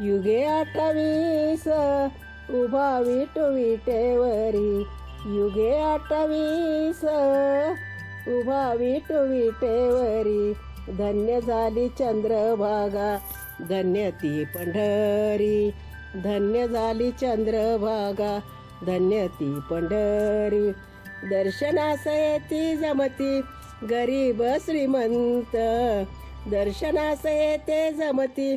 युगे अठ्ठावीस उभा विटू विटेवरी. युगे अठ्ठावीस उभा विटू विटेवरी. धन्य झाली चंद्रभागा धन्य ती पंढरी. धन्य झाली चंद्रभागा धन्य ती पंढरी. दर्शनास येती जमती गरीब श्रीमंत. दर्शनास येते जमती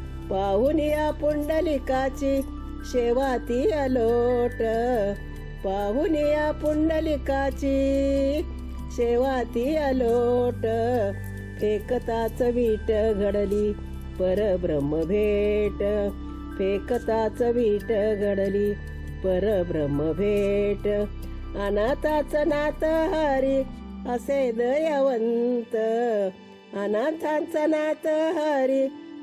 पाहून या पुंडलिकाची शेवा ती अलोट. पाहून या पुंडलिकाची शेवा ती अलोट. फेकताच वीट घडली परब्रह्म भेट फेकताच वीट घडली परब्रह्म भेट अनाथाच नात हरी असे दयावंत. अनाथांचं नात हरी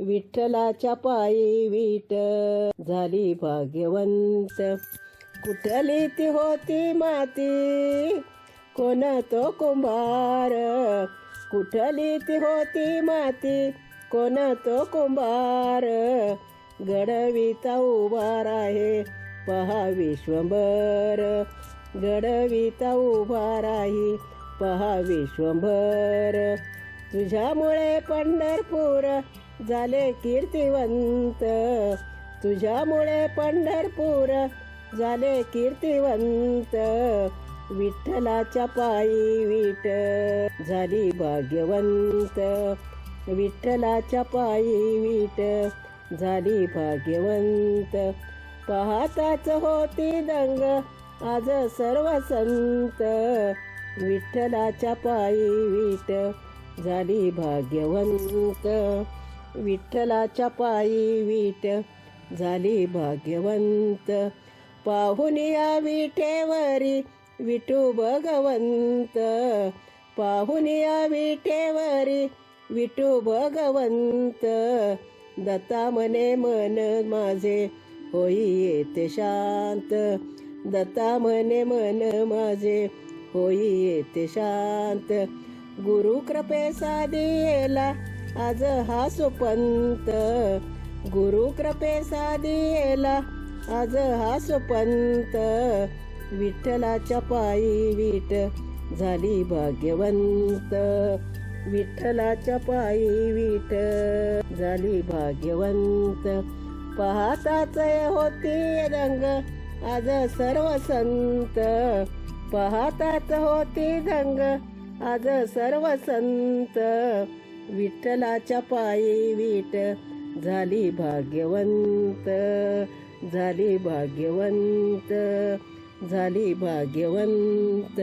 विठ्ठलाच्या पायी विट झाली भाग्यवंत. कुठली ती होती माती? कोण तो कुंभार? कुठली ती होती माती? कोण तो कुंभार? गडविता उभार आहे पहा विश्वंभर. गडविता उभार आहे पहा विश्वंभर. तुझ्यामुळे पंढरपूर झाले कीर्तिवंत. तुझ्यामुळे पंढरपूर झाले कीर्तिवंत. विठ्ठलाच्या पायी विट झाली भाग्यवंत. विठ्ठलाच्या पायी विट झाली भाग्यवंत. पाहताच होती दंग आज सर्व संत. विठ्ठलाच्या पायी विट झाली भाग्यवंत. विठ्ठलाच्या पायी विट झाली भाग्यवंत. पाहुनिया विठेवरी विठू भगवंत. पाहुनिया विठेवरी विठू भगवंत. दत्ता म्हणे मन माझे होई येते शांत. दत्ता म्हणे मन माझे होई येते शांत. गुरु कृपे साधीला आज हा सुपंत गुरु कृपे साधीला. आज हा सुपंत विठ्ठलाच्या पायी विट झाली भाग्यवंत. विठ्ठलाच्या पायी विट झाली भाग्यवंत. पाहताच होती रंग आज सर्व संत पाहताच होती दंग आज सर्व संत विठ्ठलाच्या पायी विट झाली भाग्यवंत झाली भाग्यवंत झाली भाग्यवंत.